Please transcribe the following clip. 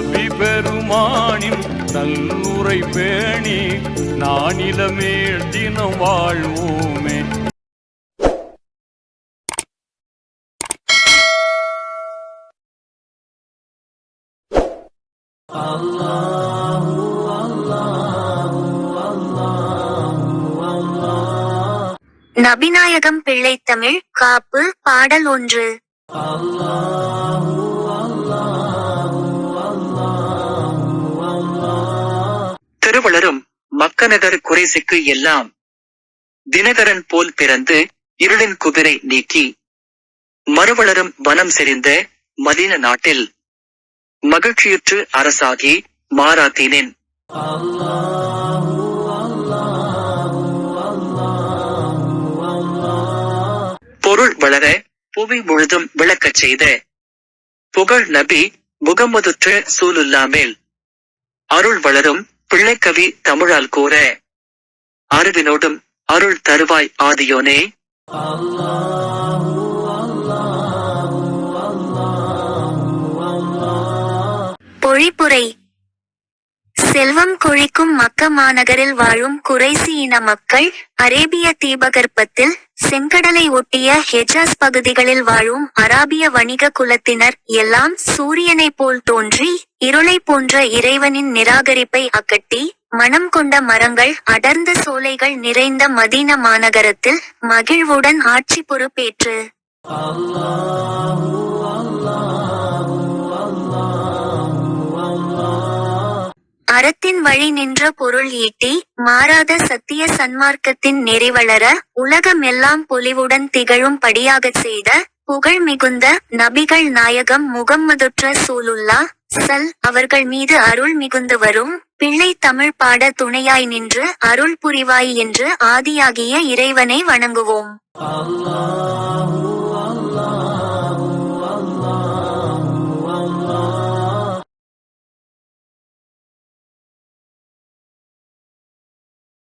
நபி பெருமானின் நல்லுரை பேணி நானிலமே தினம் வாழ்வோமே. நபிநாயகம் பிள்ளைத்தமிழ் காப்பு பாடல் ஒன்று. திருவளரும் மக்கநகர் குறைசிக்கு எல்லாம் தினகரன் போல் பிறந்து இருளின் குதிரை நீக்கி மறுவளரும் வனம் செறிந்த மதீன நாட்டில் மகிழ்ச்சியுற்று அரசாகி மாறாத்தீனேன். பொருள் வளர புவி முழுதும் விளக்கச் செய்த புகழ் நபி முகமதுற்ற சூலுல்லாமேல் அருள் வளரும் பிள்ளைக்கவி தமிழால் கூற அறிவினோடும் அருள் தருவாய் ஆதியோனே. பொழிப்புரை. செல்வம் கொழிக்கும் மக்க மாநகரில் வாழும் குறைசி இன மக்கள் அரேபிய தீபகற்பத்தில் செங்கடலை ஒட்டிய ஹெஜாஸ் பகுதிகளில் வாழும் அராபிய வணிக குலத்தினர் எல்லாம் சூரியனைப் போல் தோன்றி இருளை போன்ற இறைவனின் நிராகரிப்பை அகட்டி மனம் கொண்ட மரங்கள் அடர்ந்த சோலைகள் நிறைந்த மதீன மாநகரத்தில் மகிழ்வுடன் ஆட்சி பொறுப்பேற்று. அல்லாஹ். வழி நின்ற பொருள் ஈட்டி மாறாத சத்திய சன்மார்க்கத்தின் நெறிவளர உலகமெல்லாம் பொலிவுடன் திகழும் படியாகச் செய்த புகழ் மிகுந்த நபிகள் நாயகம் முகம்மதுற்ற சூலுல்லா சல் அவர்கள் மீது அருள் மிகுந்து வரும் பிள்ளை தமிழ் பாட துணையாய் நின்று அருள் புரிவாய் என்று ஆதியாகிய இறைவனை வணங்குவோம்.